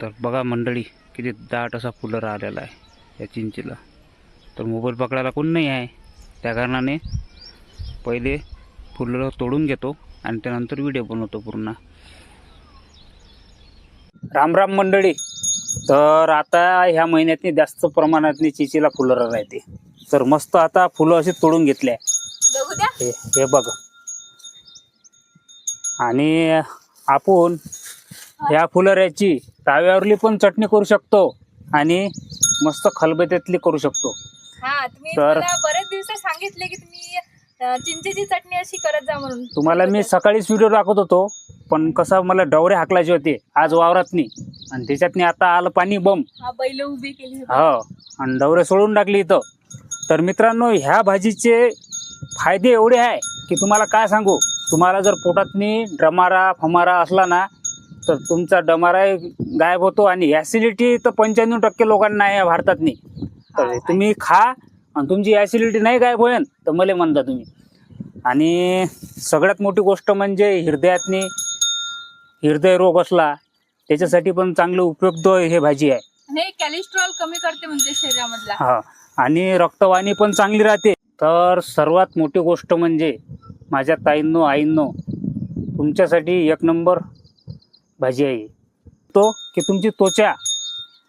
तर बघा मंडळी किती दाट असा फुलं आलेला आहे या चिंचेला. तर मोबाईल पकडायला कोण नाही आहे. त्या कारणाने पहिले फुलं तोडून घेतो आणि त्यानंतर व्हिडिओ बनवतो पूर्ण. राम राम मंडळी. तर आता ह्या महिन्यातनी जास्त प्रमाणात चिचीला फुलं राहते. तर मस्त आता फुलं अशी तोडून घेतली हे हे बघ. आणि आपण या फुलऱ्याची ताव्यावरली पण चटणी करू शकतो आणि मस्त खलबत्यातली करू शकतो. हा तुम्ही तर- मला बरेच दिवस सांगितले की तुम्ही अं, चिंचेची चटणी अशी करत जा म्हणून. तुम्हाला मी सकाळीच व्हिडिओ दाखवत होतो पण कसं मला डवरे हाकलायचे होते आज वावरातनी आणि त्याच्यातनी आता आलं पाणी बम. हा बैल उभी केली होती. हो आणि डवरे सोडून टाकली इथं. तर मित्रांनो ह्या भाजीचे फायदे एवढे आहे की तुम्हाला काय सांगू? तुम्हाला जर पोटातनी डमारा फमारा असला ना तर तुमचा डमारा गायब होतो आणि ॲसिडिटी तर पंच्याण्णव टक्के लोकांना आहे या भारतातनी. तर तुम्ही खा आणि तुमची ॲसिडिटी नाही गायब होईल तर मला म्हणता तुम्ही. आणि सगळ्यात मोठी गोष्ट म्हणजे हृदयातनी हृदय रोग असला त्याच्यासाठी पण चांगलं उपयुक्त हे भाजी आहे. आणि हे कॅलेस्ट्रॉल कमी करते म्हणते शरीरामधला. हा आणि रक्तवाहिनी पण चांगली राहते. तर सर्वात मोठी गोष्ट म्हणजे माझ्या ताईंनो आईंनो तुमच्यासाठी एक नंबर भाजी आहे. तो की तुमची त्वचा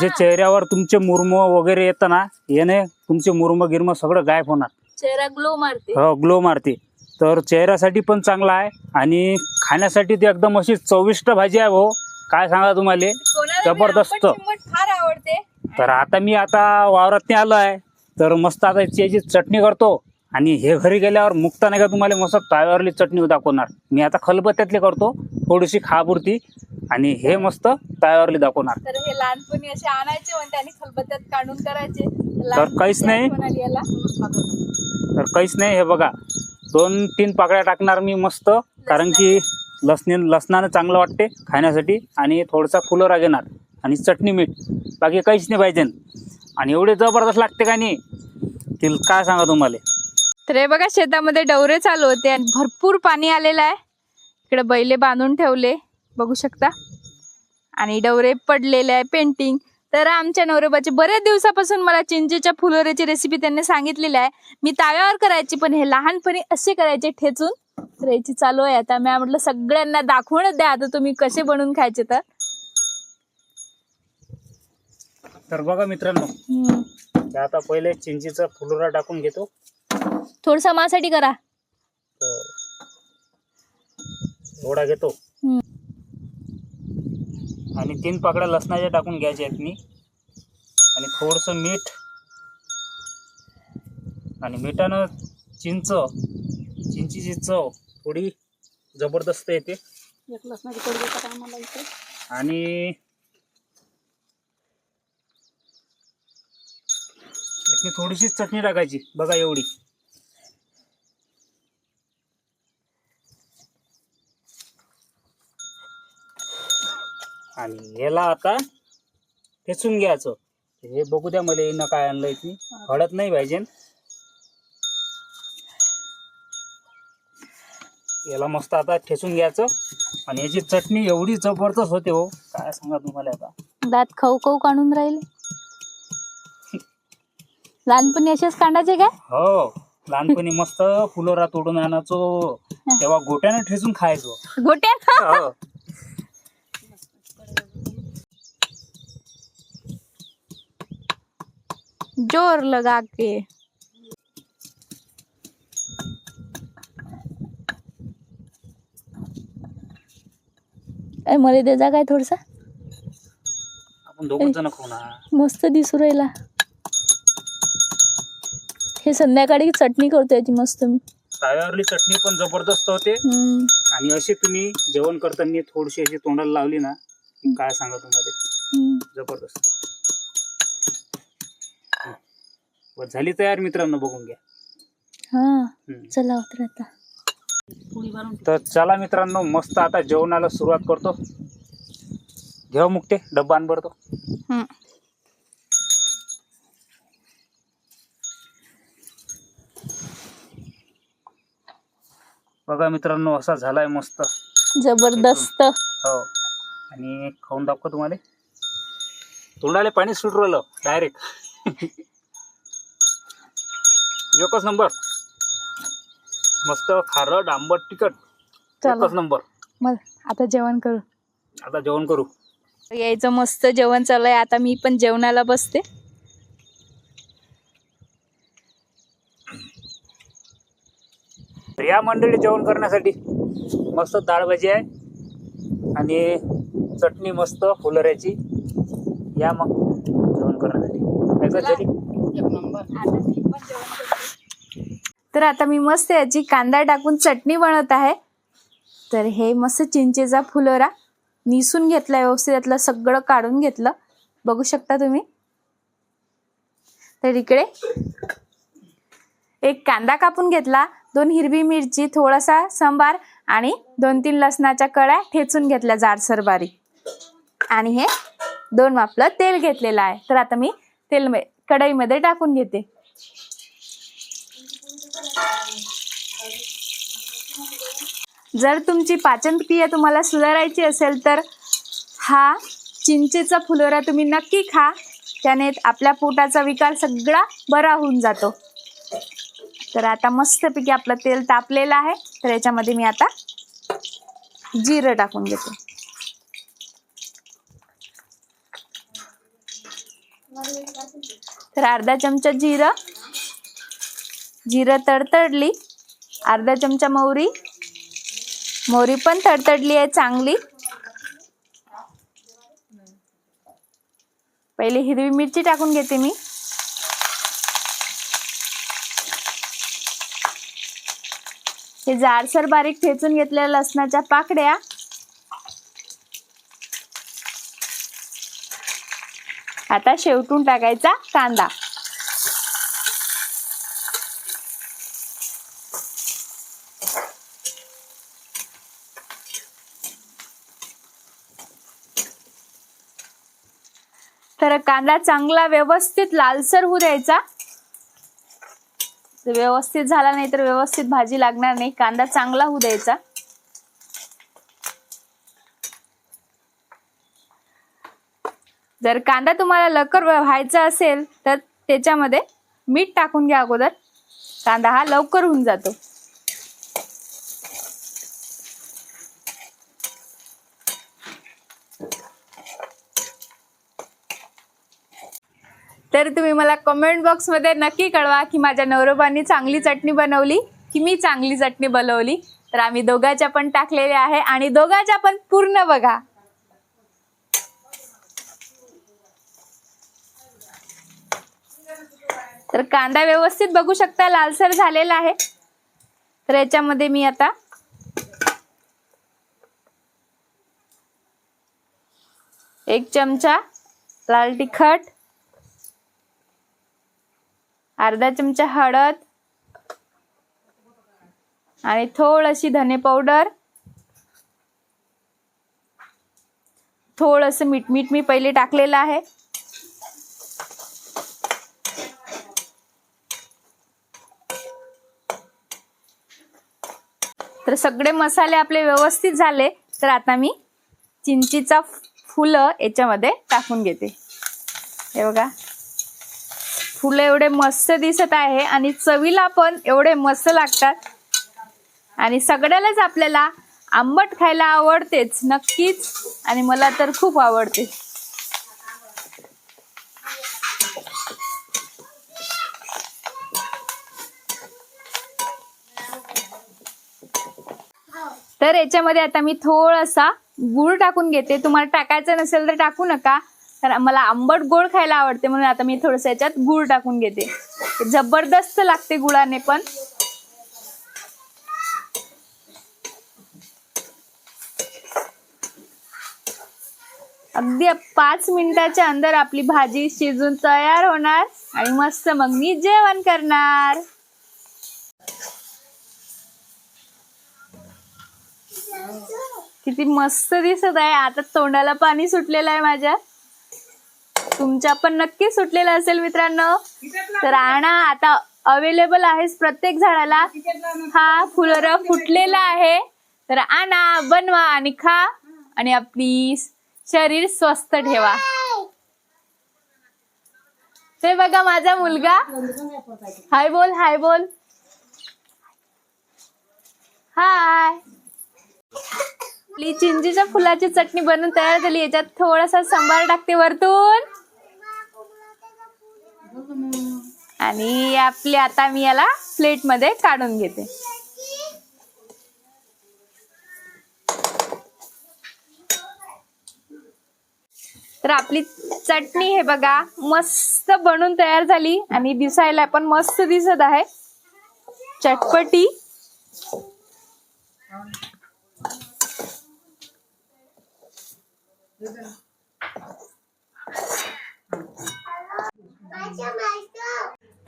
जे चेहऱ्यावर तुमचे मुरम वगैरे येतं ना याने तुमचे मुरम गिरम सगळं गायब होणार. चेहरा ग्लो मारते. हो ग्लो मारते. तर चेहऱ्यासाठी पण चांगला आहे आणि खाण्यासाठी ती एकदम अशी चविष्ट भाजी आहे भाऊ काय सांगा तुम्हाला? कोणाला बी जबरदस्त. आंबट चिंबट फार आवडते. तर आता मी आता वावरात आलो आहे. तर मस्त आता याची चटणी करतो. आणि हे घरी गेल्यावर मुक्ता नाही का तुम्हाला मस्त ताव्यावरली चटणी दाखवणार. मी आता खलबत्त्यातली करतो. थोडीशी खापुरती आणि हे मस्त ताव्यावरली दाखवणार. तर हे लहानपणी असे आणायचे म्हणते आणि खलबत्त्यात काढून करायचे. तर काहीच नाही. तर काहीच नाही हे बघा. दोन तीन पाकळ्या टाकणार मी मस्त कारण की लसणी लसणानं चांगलं वाटते खाण्यासाठी आणि थोडसा फुलोरा घेणार आणि चटणी मीठ. बाकी काहीच नाही पाहिजे. आणि एवढे जबरदस्त लागते का नाही? ते काय सांगा तुम्हाला? तर हे बघा शेतामध्ये डवरे चालू होते आणि भरपूर पाणी आलेलं आहे. इकडे बैले बांधून ठेवले. बघू शकता. आणि डवरे पडलेले आहे पेंटिंग तर आमच्या नवरेबाची बऱ्याच दिवसापासून मला चिंचेच्या फुलोऱ्याची रेसिपी त्यांनी सांगितलेली आहे. मी ताव्यावर करायची पण हे लहानपणी असे करायचे ठेचून. तर याची चालू आहे. आता मी म्हटलं सगळ्यांना दाखवूनच द्या. आता तुम्ही कसे बनवून खायचे तर. तर बघा मित्रांनो आता पहिले चिंचीचा फुलोरा टाकून घेतो. थोडंसं माझ्यासाठी करा. थोडा घेतो. आणि तीन पाकड्या लसणाच्या टाकून घ्यायच्या आहेत मी. आणि थोडंसं मीठ आणि मिठानं चिंच चिंचीची चव थोडी जबरदस्त येते. आणि थोडीशी चटणी टाकायची बघा एवढी. आणि याला आता ठेचून घ्यायचं. हे बघू द्या मला येणं काय आणलंय ती. हळद नाही पाहिजे. याला मस्त आता ठेचून घ्यायचं. आणि याची चटणी एवढी जबरदस्त होते हो. काय सांगा तुम्हाला आता. दात खाऊ खाऊ काढून राहिले. लहानपणी असेच काढायचे काय? हो. लहानपणी मस्त फुलोरा तोडून आणायचो. तेव्हा गोट्यानं ठेचून खायचो. गोट्या जोर लगा के। मला दे जा काय थोडसा. मस्त दिसू राहिला. हे संध्याकाळी चटणी करतो याची मस्त मी. ताव्यावरली चटणी पण जबरदस्त होते. आणि अशी तुम्ही जेवण करताना थोडीशी अशी तोंडाला लावली ना काय सांगा तुम्हाला. जबरदस्त. व झाली तयार मित्रांनो बघून घ्या. हा हम्म. चला उतर आता. तर चला मित्रांनो मस्त आता जेवणाला सुरुवात करतो. घेऊ मुकते डब्बा भरतो. हम्म. बघा मित्रांनो असा झालाय मस्त. जबरदस्त. हो. आणि खाऊन दाखव तुम्हाला. तोंडाला पाणी सुटू राहिलं डायरेक्ट एकच नंबर. मस्त खारट आंबट तिखट. चला. एकच नंबर. मग आता जेवण करू. आता जेवण करू. यायचं मस्त जेवण चालू आहे. आता मी पण जेवणाला बसते. या मंडळी जेवण करण्यासाठी मस्त डाळ भाजी आहे. आणि चटणी मस्त फुलऱ्याची. या मग जेवण करण्यासाठी. तर आता मी मस्त याची कांदा टाकून चटणी बनवत आहे. तर हे मस्त चिंचेचा फुलोरा निसून घेतला व्यवस्थित यातलं सगळं काढून घेतलं. बघू शकता तुम्ही. तर इकडे एक कांदा कापून घेतला दोन हिरवी मिरची थोडासा सांबार आणि दोन तीन लसणाच्या कळ्या ठेचून घेतल्या जाडसर बारीक. आणि हे दोन आपलं तेल घेतलेलं आहे. तर आता मी तेल कढईमध्ये टाकून घेते. जर तुमची पाचनक्रिया तुम्हाला सुधारायची असेल तर हा चिंचेचा फुलोरा तुम्ही नक्की खा. त्याने आपल्या पोटाचा विकार सगळा बरा होऊन जातो. तर आता मस्तपैकी आपलं तेल तापलेलं आहे. तर याच्यामध्ये मी आता जिरं टाकून घेते. तर अर्धा चमचा जिरं. जिरं तडतडली. अर्धा चमचा मोहरी. मोहरी पण तडतडली आहे चांगली. पहिले हिरवी मिरची टाकून घेते मी. हे जाडसर बारीक ठेचून घेतलेल्या लसणाच्या पाकड्या. आता शेवटून टाकायचा कांदा. तर कांदा चांगला व्यवस्थित लालसर होऊ द्यायचा. व्यवस्थित झाला नाही तर व्यवस्थित भाजी लागणार नाही. कांदा चांगला होऊ द्यायचा. जर कांदा तुम्हाला लवकर व्हायचा असेल तर त्याच्यामध्ये मीठ टाकून घ्या अगोदर. कांदा हा लवकर होऊन जातो. तर तुम्ही मला कमेंट बॉक्समध्ये नक्की कळवा की माझ्या नवरोबांनी चांगली चटणी बनवली की मी चांगली चटणी बनवली. तर आम्ही दोघांच्या पण टाकलेले आहे आणि दोघांच्या पण पूर्ण बघा. तर कांदा व्यवस्थित बघू शकता लालसर झालेला आहे. तर याच्यामध्ये मी आता एक चमचा लाल तिखट अर्धा चमचा हळद आणि थोडीशी धने पावडर. थोडंसं मीठ मीठ मी पहिले टाकलेलं आहे. तर सगळे मसाले आपले व्यवस्थित झाले तर आता मी चिंचीचा फुलं याच्यामध्ये टाकून घेते. हे बघा. फुलं एवढे मस्त दिसत आहे आणि चवीला पण एवढे मस्त लागतात. आणि सगळ्यालाच आपल्याला आंबट खायला आवडतेच नक्कीच. आणि मला तर खूप आवडते. तर याच्यामध्ये आता मी थोडासा गूळ टाकून घेते. तुम्हाला टाकायचं नसेल तर टाकू नका. तर मला आंबट गोड खायला आवडते म्हणून आता मी थोडंसं याच्यात गूळ टाकून घेते. जबरदस्त लागते गुळाने पण. अगदी पाच मिनिटाच्या अंदर आपली भाजी शिजून तयार होणार आणि मस्त मग मी जेवण करणार. किती मस्त दिसत आहे. आता तोंडाला पाणी सुटलेलं आहे माझ्या. तुमच्या पण नक्की सुटलेलं असेल मित्रांनो. तर आणा आता अवेलेबल आहेच प्रत्येक झाडाला. हा फुलर फुटलेला आहे. तर आणा बनवा आणि खा आणि आपली शरीर स्वस्थ ठेवा. ते बघा माझा मुलगा. हाय बोल हाय बोल. हाय. आपली चिंचीच्या फुलाची चटणी बनवून तयार झाली. याच्यात थोडासा सांबार टाकते वरतून. आणि आपली आता मी याला प्लेटमध्ये काढून घेते. तर आपली चटणी हे बघा मस्त बनून तयार झाली. आणि दिसायला पण मस्त दिसत आहे. चटपटी.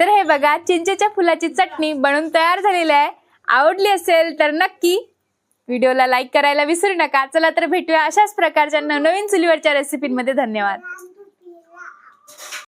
तर हे बघा चिंचेच्या फुलाची चटणी बनून तयार झालेली आहे. आवडली असेल तर नक्की व्हिडिओला लाईक करायला विसरू नका. चला तर भेटूया अशाच प्रकारच्या नवनवीन चुलीवरच्या रेसिपींमध्ये धन्यवाद.